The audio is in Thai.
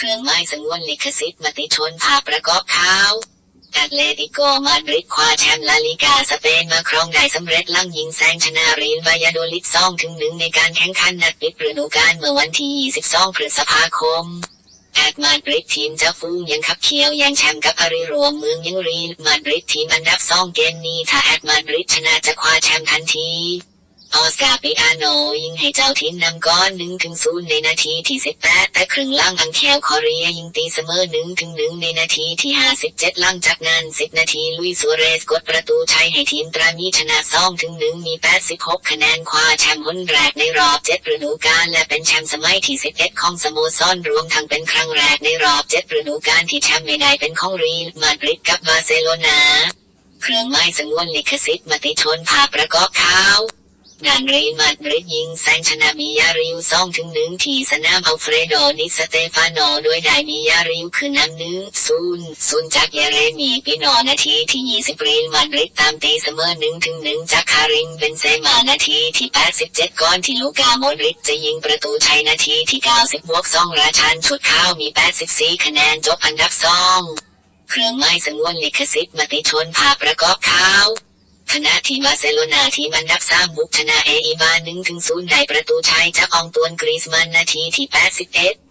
เครื่องหมายสงวนลิขสิทธิ์มติชนภาพประกอบข่าวแอตเลติโกมาดริดคว้าแชมป์ลาลิกาสเปนมาครองได้สำเร็จหลังยิงแซงชนะรีนวายาโดลิดซ่องถึงหนึ่งในการแข่งขันนัดปิดฤดูกาลเมื่อวันที่ 22 พฤษภาคม แอดมาดริดทีมเจะฟูงยังขับเคี่ยวแย่งแชมป์กับอาริรวมเมืองยังรีนมาดริดทีมอันดับสองเกมนี้ถ้าแอดมาดริดชนะจะคว้าแชมป์ทันที ออสการ์ปิอาโนยิงให้เจ้าทีมนำก้อนหนึ่งถึงศูนย์ในนาทีที่18แต่ครึ่งหล่างอังเคลคอเรียยิงตีเสมอหนึ่งถึงหนึ่งในนาทีที่57หลังจากนั้น10นาทีลุยซัวเรสกดประตูชัยให้ทีมตรามีชนะ2ถึง1มี86คะแนนคว้าแชมป์หนแรกในรอบ7ฤดูกาลและเป็นแชมป์สมัยที่11ของสโมสรรวมทั้งเป็นครั้งแรกในรอบ7ฤดูกาลที่แชมป์ไม่ได้เป็นของรีลมาดริดกับบาร์เซโลนาเครื่องหมายสงวนลิขสิทธิ์มติชนภาพประกอบข่าว งานเรอัลมาดริยิงแซงชนะมิยาริวสองถึงหนึ่งที่สนามอัลเฟรโดนิสเตฟานโนโดยได้มิยาริวคือนนำหนึ่งศูนย์ศูนย์จากเยเรมีปิโนนาทีที่20เรอัลมาดริดตามตีเสมอหนึ่งถึงหนึ่งจากคาริมเบนเซมานาทีที่87ก่อนที่ลูกาโมดริดจะยิงประตูชัยนาทีที่90บวกสองราชันชุดข้าวมี84คะแนนจบอันดับสองเครื่องหมายสงวนลิขสิทธิ์มติชนภาพประกอบข่าว ณะที่บาร์เซโลนาทีมันดับสามบุกชนะเออีบาหนึ่งถึงศูนย์ได้ประตูชัยจากอองตวนกรีซมันนาทีที่ 81